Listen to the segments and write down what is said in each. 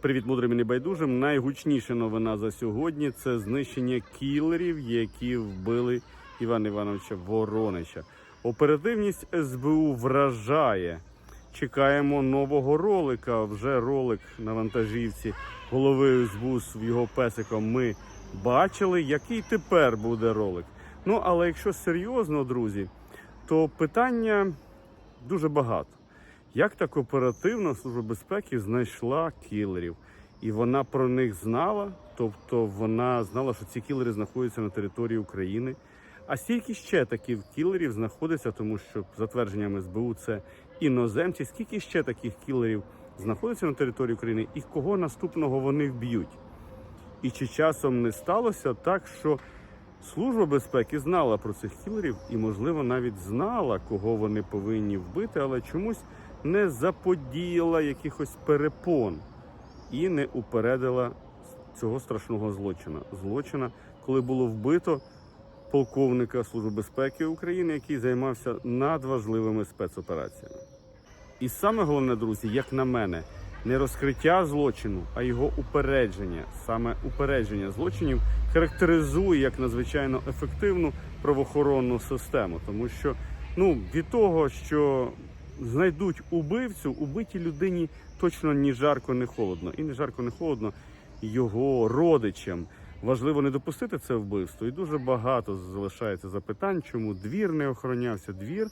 Привіт, мудрим і небайдужим. Найгучніша новина за сьогодні це знищення кілерів, які вбили Івана Івановича Воронича. Оперативність СБУ вражає. Чекаємо нового ролика. Вже ролик на вантажівці голови СБУ з його песиком. Ми бачили, який тепер буде ролик. Ну але якщо серйозно, друзі, то питання дуже багато. Як так оперативно Служба безпеки знайшла кілерів? І вона про них знала, тобто вона знала, що ці кілери знаходяться на території України. А скільки ще таких кілерів знаходиться, тому що за твердженнями СБУ це іноземці, скільки ще таких кілерів знаходиться на території України і кого наступного вони вб'ють? І чи часом не сталося так, що Служба безпеки знала про цих кілерів і, можливо, навіть знала, кого вони повинні вбити, але чомусь не заподіяла якихось перепон і не упередила цього страшного злочина. Злочина, коли було вбито полковника Служби безпеки України, який займався надважливими спецопераціями. І саме головне, друзі, як на мене, не розкриття злочину, а його упередження. Саме упередження злочинів характеризує як надзвичайно ефективну правоохоронну систему, тому що ну від того, що знайдуть убивцю, убитій людині точно ні жарко, ні холодно, і не жарко, ні холодно його родичам. Важливо не допустити це вбивство, і дуже багато залишається запитань, чому двір не охоронявся. Двір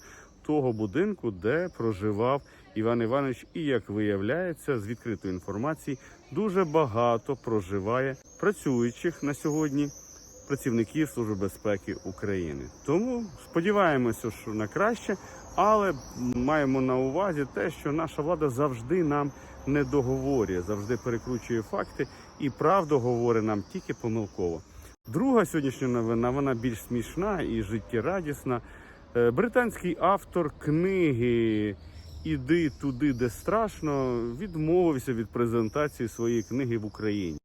того будинку, де проживав Іван Іванович, і як виявляється, з відкритої інформації дуже багато проживає працюючих на сьогодні працівників Служби безпеки України. Тому сподіваємося, що на краще, але маємо на увазі те, що наша влада завжди нам не договорює, завжди перекручує факти і правду говорить нам тільки помилково. Друга сьогоднішня новина вона більш смішна і життєрадісна. Е, Британський автор книги Іди туди, де страшно, відмовився від презентації своєї книги в Україні.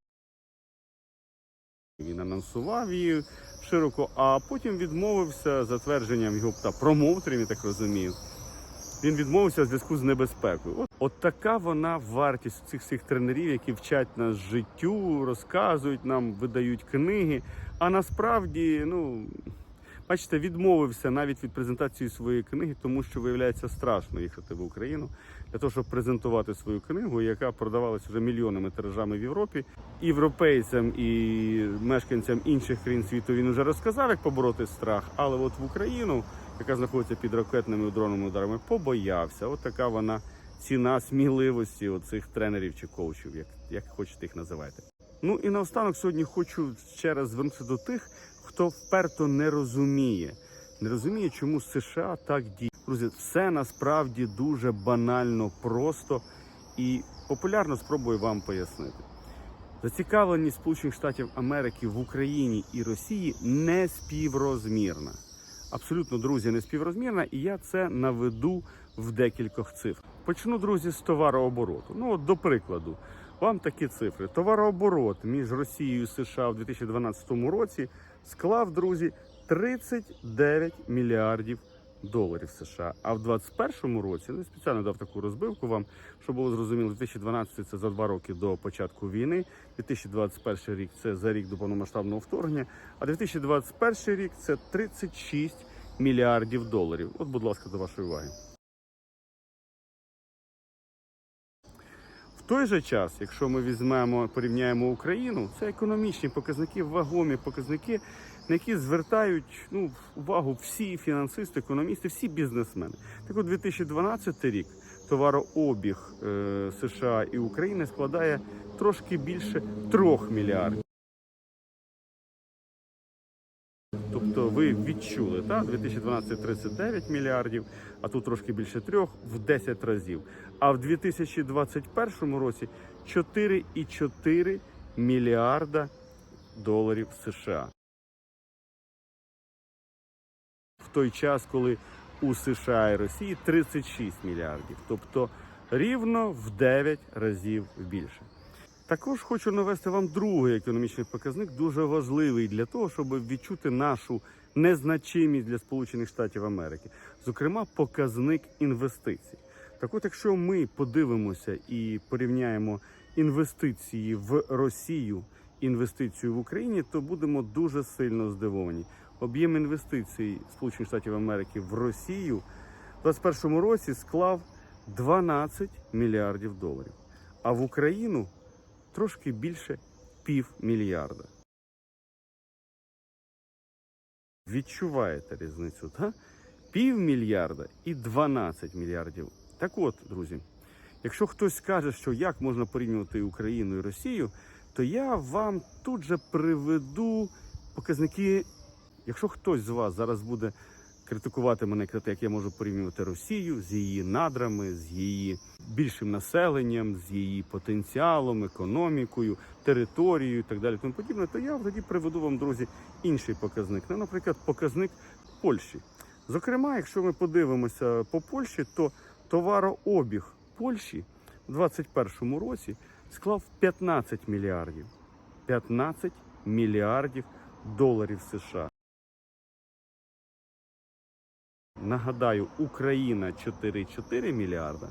Він анонсував її широко, а потім відмовився за твердженням його та промоутерів, я так розумію. Він відмовився в зв'язку з небезпекою. От, от така вона вартість цих всіх тренерів, які вчать нас життю, розказують нам, видають книги. А насправді, ну бачите, відмовився навіть від презентації своєї книги, тому що виявляється страшно їхати в Україну для того, щоб презентувати свою книгу, яка продавалася вже мільйонами тиражами в Європі. Європейцям і мешканцям інших країн світу він вже розказав, як побороти страх. Але от в Україну, яка знаходиться під ракетними і дронними ударами, побоявся. От така вона ціна сміливості оцих тренерів чи коучів, як, як хочете їх називайте. Ну і наостанок сьогодні хочу ще раз звернутися до тих, хто вперто не розуміє, не розуміє, чому США так діє. Друзі, все насправді дуже банально просто і популярно спробую вам пояснити. Зацікавленість Сполучених Штатів Америки в Україні і Росії не співрозмірна. Абсолютно, друзі, не співрозмірна, і я це наведу в декількох цифр. Почну, друзі, з товарообороту. Ну, от до прикладу, вам такі цифри. Товарооборот між Росією і США в 2012 році склав, друзі, 39 мільярдів доларів США. А в 2021 році ну, спеціально дав таку розбивку вам, щоб було зрозуміло, 2012 це за два роки до початку війни, 2021 рік це за рік до повномасштабного вторгнення, а 2021 рік це 36 мільярдів доларів. От, будь ласка, до вашої уваги. В той же час, якщо ми візьмемо, порівняємо Україну, це економічні показники, вагомі показники, на які звертають ну, увагу всі фінансисти, економісти, всі бізнесмени. Так от 2012 рік товарообіг е, США і України складає трошки більше 3 мільярдів. Тобто ви відчули, так? 2012 39 мільярдів, а тут трошки більше трьох в 10 разів. А в 2021 році 4,4 мільярда доларів США. Той час, коли у США і Росії 36 мільярдів, тобто рівно в 9 разів більше. Також хочу навести вам другий економічний показник, дуже важливий для того, щоб відчути нашу незначимість для Сполучених Штатів Америки, зокрема, показник інвестицій. Так от, якщо ми подивимося і порівняємо інвестиції в Росію, інвестицію в Україні, то будемо дуже сильно здивовані. Об'єм інвестицій Сполучених Штатів Америки в Росію в 2021 році склав 12 мільярдів доларів, а в Україну трошки більше півмільярда. Відчуваєте різницю, так? Півмільярда і 12 мільярдів. Так от, друзі, якщо хтось скаже, що як можна порівнювати Україну і Росію, то я вам тут же приведу показники. Якщо хтось з вас зараз буде критикувати мене, як я можу порівнювати Росію з її надрами, з її більшим населенням, з її потенціалом, економікою, територією і так далі, тому подібне, то я тоді приведу вам, друзі, інший показник. Ну, наприклад, показник Польщі. Зокрема, якщо ми подивимося по Польщі, то товарообіг Польщі у 2021 році склав 15 мільярдів. 15 мільярдів доларів США. Нагадаю, Україна 4,4 мільярда,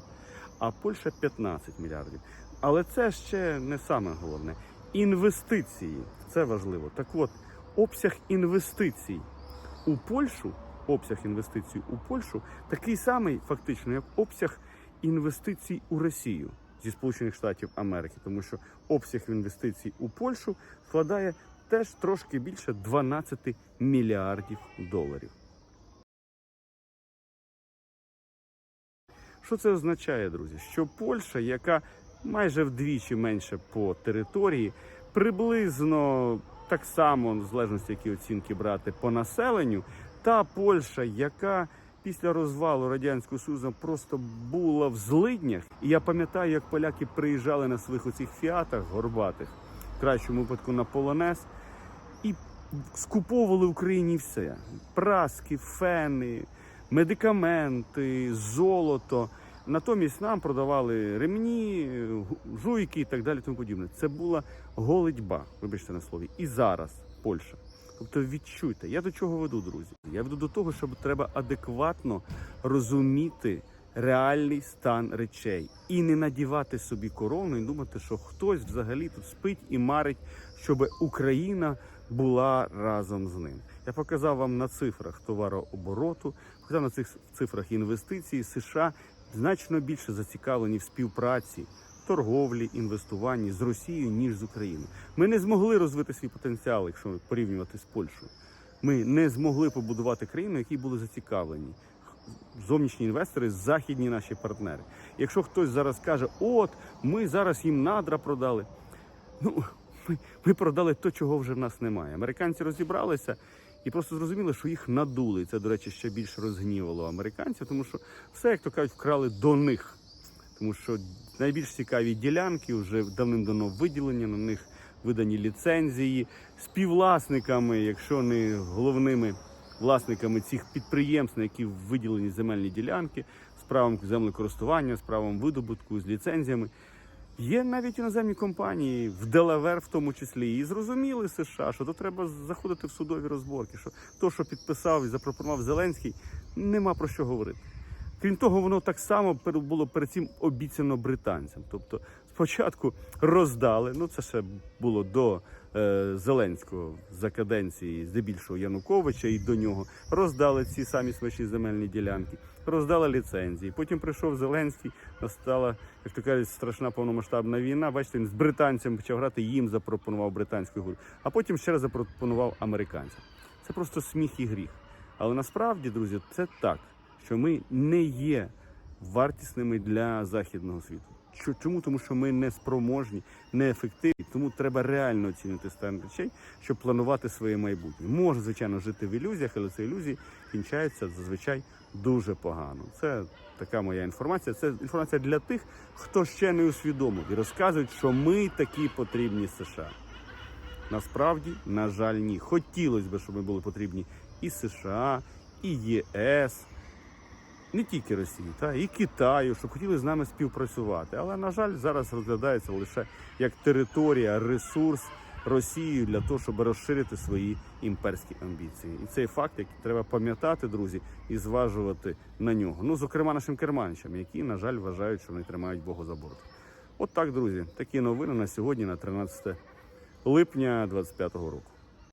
а Польща 15 мільярдів. Але це ще не саме головне. Інвестиції це важливо. Так от, обсяг інвестицій у Польщу, обсяг інвестицій у Польщу такий самий фактично, як обсяг інвестицій у Росію зі Сполучених Штатів Америки, тому що обсяг інвестицій у Польщу складає теж трошки більше 12 мільярдів доларів. Що це означає, друзі? Що Польща, яка майже вдвічі менше по території, приблизно так само, в залежності які оцінки брати по населенню, та Польща, яка після розвалу радянського союзу просто була в злиднях. І я пам'ятаю, як поляки приїжджали на своїх оцих фіатах горбатих, в кращому випадку на полонез, і скуповували в Україні все: праски, фени, медикаменти, золото. Натомість нам продавали ремні, жуйки і так далі. Тому подібне. Це була голитьба, вибачте на слові. І зараз Польща. Тобто відчуйте, я до чого веду, друзі? Я веду до того, що треба адекватно розуміти реальний стан речей і не надівати собі корону і думати, що хтось взагалі тут спить і марить, щоб Україна була разом з ним. Я показав вам на цифрах товарообороту, показав на цих цифрах інвестицій. США значно більше зацікавлені в співпраці, торговлі, інвестуванні з Росією ніж з Україною. Ми не змогли розвити свій потенціал, якщо порівнювати з Польщею. Ми не змогли побудувати країну, які були зацікавлені. Зовнішні інвестори, західні наші партнери. Якщо хтось зараз каже, от ми зараз їм надра продали. Ну ми, ми продали то, чого вже в нас немає. Американці розібралися і просто зрозуміли, що їх надули. Це, до речі, ще більше розгнівало американців, тому що все, як то кажуть, вкрали до них. Тому що найбільш цікаві ділянки вже давним-давно виділені, на них видані ліцензії співвласниками, якщо не головними власниками цих підприємств, на які виділені земельні ділянки, з правом землекористування, з правом видобутку, з ліцензіями. Є навіть іноземні компанії в Делавер, в тому числі, і зрозуміли США, що то треба заходити в судові розборки. Що то, що підписав і запропонував Зеленський, нема про що говорити. Крім того, воно так само було перед цим обіцяно британцям. Тобто, спочатку роздали, ну це ще було до Зеленського за каденції, здебільшого Януковича, і до нього роздали ці самі свої земельні ділянки, роздали ліцензії. Потім прийшов Зеленський, настала, як то кажуть, страшна повномасштабна війна. Бачите, він з британцями почав грати, їм запропонував британську гру, а потім ще раз запропонував американцям. Це просто сміх і гріх. Але насправді, друзі, це так що ми не є вартісними для західного світу. Чому? Тому що ми не спроможні, не ефективні. Тому треба реально оцінити стан речей, щоб планувати своє майбутнє. Може, звичайно, жити в ілюзіях, але ці ілюзії кінчаються зазвичай дуже погано. Це така моя інформація. Це інформація для тих, хто ще не усвідомив і розказують, що ми такі потрібні США. Насправді, на жаль, ні. Хотілося б, щоб ми були потрібні і США, і ЄС не тільки Росії, та і Китаю, щоб хотіли з нами співпрацювати. Але на жаль, зараз розглядається лише як територія, ресурс Росії для того, щоб розширити свої імперські амбіції. І цей факт, який треба пам'ятати, друзі, і зважувати на нього. Ну, зокрема, нашим керманичам, які, на жаль, вважають, що вони тримають Бога за борт. От так, друзі, такі новини на сьогодні, на 13 липня 2025 року.